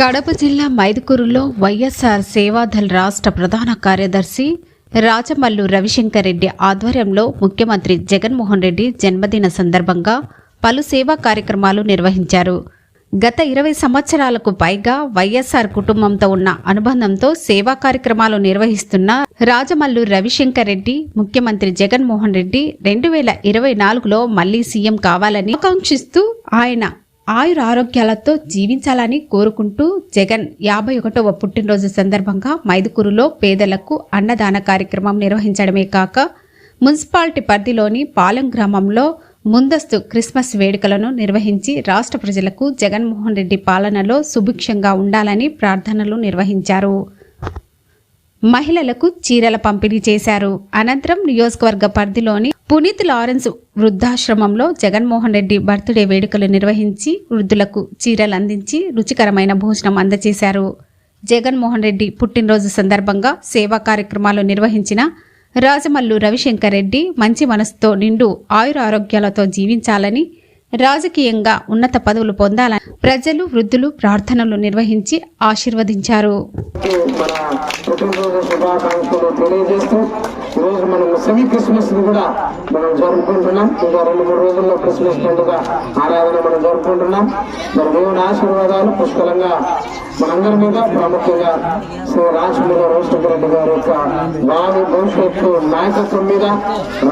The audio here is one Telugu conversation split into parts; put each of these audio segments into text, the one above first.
కడప జిల్లా మైదుకూరులో వైఎస్ఆర్ సేవాదల్ రాష్ట్ర ప్రధాన కార్యదర్శి రాజమల్లు రవిశంకర్ రెడ్డి ఆధ్వర్యంలో ముఖ్యమంత్రి జగన్మోహన్ రెడ్డి జన్మదిన సందర్భంగా పలు సేవా కార్యక్రమాలు నిర్వహించారు. గత ఇరవై సంవత్సరాలకు పైగా వైఎస్ఆర్ కుటుంబంతో ఉన్న అనుబంధంతో సేవా కార్యక్రమాలు నిర్వహిస్తున్న రాజమల్లు రవిశంకర్ రెడ్డి ముఖ్యమంత్రి జగన్మోహన్ రెడ్డి రెండు వేల ఇరవై నాలుగులో మళ్ళీ సీఎం కావాలని ఆకాంక్షిస్తూ ఆయన ఆయుర ఆరోగ్యాలతో జీవించాలని కోరుకుంటూ జగన్ యాభై ఒకటవ పుట్టినరోజు సందర్భంగా మైదుకూరులో పేదలకు అన్నదాన కార్యక్రమం నిర్వహించడమే కాక మున్సిపాలిటీ పరిధిలోని పాలెం గ్రామంలో ముందస్తు క్రిస్మస్ వేడుకలను నిర్వహించి రాష్ట్ర ప్రజలకు జగన్మోహన్ రెడ్డి పాలనలో సుభిక్షంగా ఉండాలని ప్రార్థనలు నిర్వహించారు. మహిళలకు చీరల పంపిణీ చేశారు. అనంతరం నియోజకవర్గ పరిధిలోని పునీత్ లారెన్స్ వృద్ధాశ్రమంలో జగన్మోహన్ రెడ్డి బర్త్డే వేడుకలు నిర్వహించి వృద్ధులకు చీరలు అందించి రుచికరమైన భోజనం అందజేశారు. జగన్మోహన్ రెడ్డి పుట్టినరోజు సందర్భంగా సేవా కార్యక్రమాలు నిర్వహించిన రాజమల్లు రవిశంకర్ రెడ్డి మంచి మనసుతో నిండు ఆయుర ఆరోగ్యాలతో జీవించాలని రాజకీయంగా ఉన్నత పదవులు పొందాలని ప్రజలు వృద్ధులు ప్రార్థనలు నిర్వహించి ఆశీర్వదించారు. ఈరోజు మనం సెమీ క్రిస్మస్ని కూడా మనం జరుపుకుంటున్నాం. ఇంకా రెండు మూడు రోజుల్లో క్రిస్మస్ పండుగ ఆరాధన మనం జరుపుకుంటున్నాం. మరి దేవుని ఆశీర్వాదాలు పుష్కలంగా మనందరి మీద ప్రాముఖ్యంగా శ్రీ రాజమౌళి రాజశేఖర రెడ్డి గారి యొక్క భావి భవిష్యత్తు నాయకత్వం మీద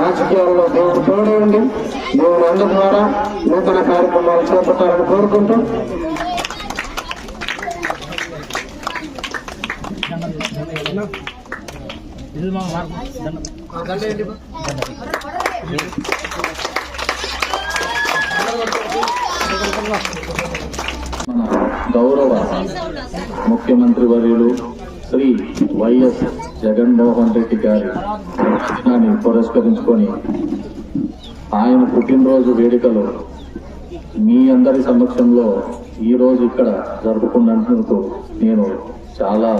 రాజకీయాల్లో దేవుడు తోడే ఉండి దేవుని అందరి ద్వారా నూతన కార్యక్రమాలు చేపట్టాలని కోరుకుంటూ మన గౌరవ ముఖ్యమంత్రి వర్యులు శ్రీ వైఎస్ జగన్మోహన్ రెడ్డి గారి జన్మదినాన్ని పురస్కరించుకొని ఆయన పుట్టినరోజు వేడుకలు మీ అందరి సమక్షంలో ఈరోజు ఇక్కడ జరుపుకున్నందుకు నేను చాలా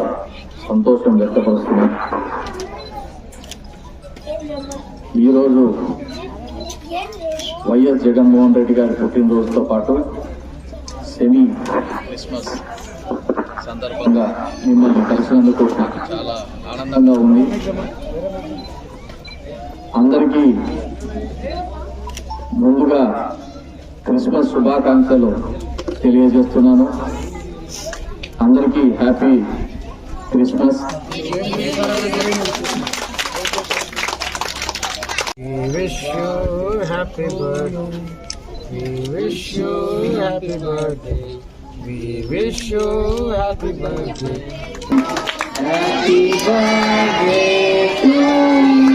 సంతోషం వ్యక్తపరుస్తున్నాను ఈరోజు వైఎస్ జగన్మోహన్ రెడ్డి గారి పుట్టినరోజుతో పాటు సెమీ క్రిస్మస్ సందర్భంగా మిమ్మల్ని కలిసినందుకు నాకు చాలా ఆనందంగా ఉంది. అందరికీ ముందుగా క్రిస్మస్ శుభాకాంక్షలు తెలియజేస్తున్నాను. అందరికీ happy Christmas We wish you happy birthday. We wish you happy birthday. We wish you happy birthday. Happy birthday to you.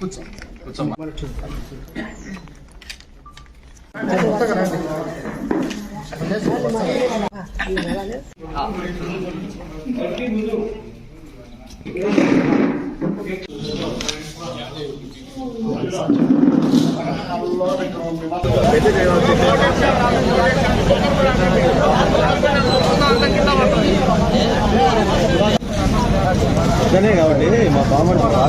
కాబట్టి మా వచ్చి రాణి ఆ జ్ఞాపకం ఇక్కడనే కాబట్టి మా బామ్మడి బాగా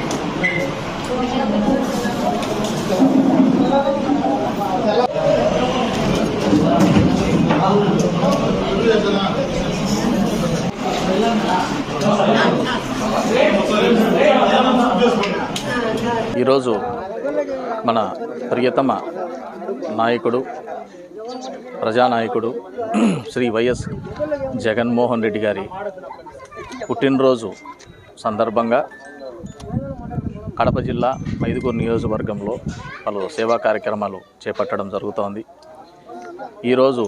ఈరోజు మన ప్రియతమ నాయకుడు ప్రజానాయకుడు శ్రీ వైఎస్ జగన్మోహన్ రెడ్డి గారి పుట్టినరోజు సందర్భంగా కడప జిల్లా మైదుగూరు నియోజకవర్గంలో పలు సేవా కార్యక్రమాలు చేపట్టడం జరుగుతోంది. ఈరోజు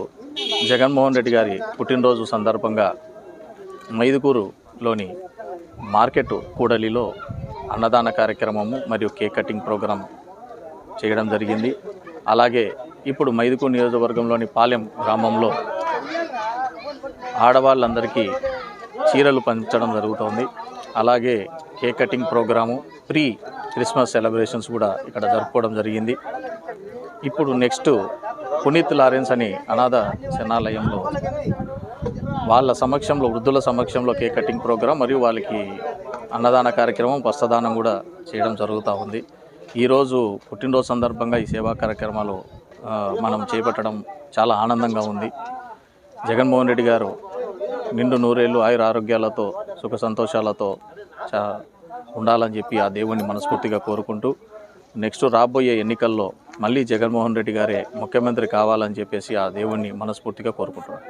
జగన్మోహన్ రెడ్డి గారి పుట్టినరోజు సందర్భంగా మైదుకూరులోని మార్కెట్ కూడలిలో అన్నదాన కార్యక్రమము మరియు కేక్ కటింగ్ ప్రోగ్రాం చేయడం జరిగింది. అలాగే ఇప్పుడు మైదుకు నియోజకవర్గంలోని పాలెం గ్రామంలో ఆడవాళ్ళందరికీ చీరలు పంచడం జరుగుతోంది. అలాగే cake cutting programme pre Christmas celebrations కూడా ఇక్కడ జరుపుకోవడం జరిగింది. ఇప్పుడు నెక్స్ట్ పునీత్ లారెన్స్ అని అనాథ శనాలయంలో వాళ్ళ సమక్షంలో వృద్ధుల సమక్షంలో కేక్ కటింగ్ ప్రోగ్రాం మరియు వాళ్ళకి అన్నదాన కార్యక్రమం వస్త్రదానం కూడా చేయడం జరుగుతూ ఉంది. ఈరోజు పుట్టినరోజు సందర్భంగా ఈ సేవా కార్యక్రమాలు మనం చేపట్టడం చాలా ఆనందంగా ఉంది. జగన్మోహన్ రెడ్డి గారు నిండు నూరేళ్ళు ఆయుర ఆరోగ్యాలతో సుఖ సంతోషాలతో చా ఉండాలని చెప్పి ఆ దేవుణ్ణి మనస్ఫూర్తిగా కోరుకుంటూ నెక్స్ట్ రాబోయే ఎన్నికల్లో మళ్ళీ జగన్మోహన్ రెడ్డి గారే ముఖ్యమంత్రి కావాలని చెప్పేసి ఆ దేవుణ్ణి మనస్ఫూర్తిగా కోరుకుంటున్నాను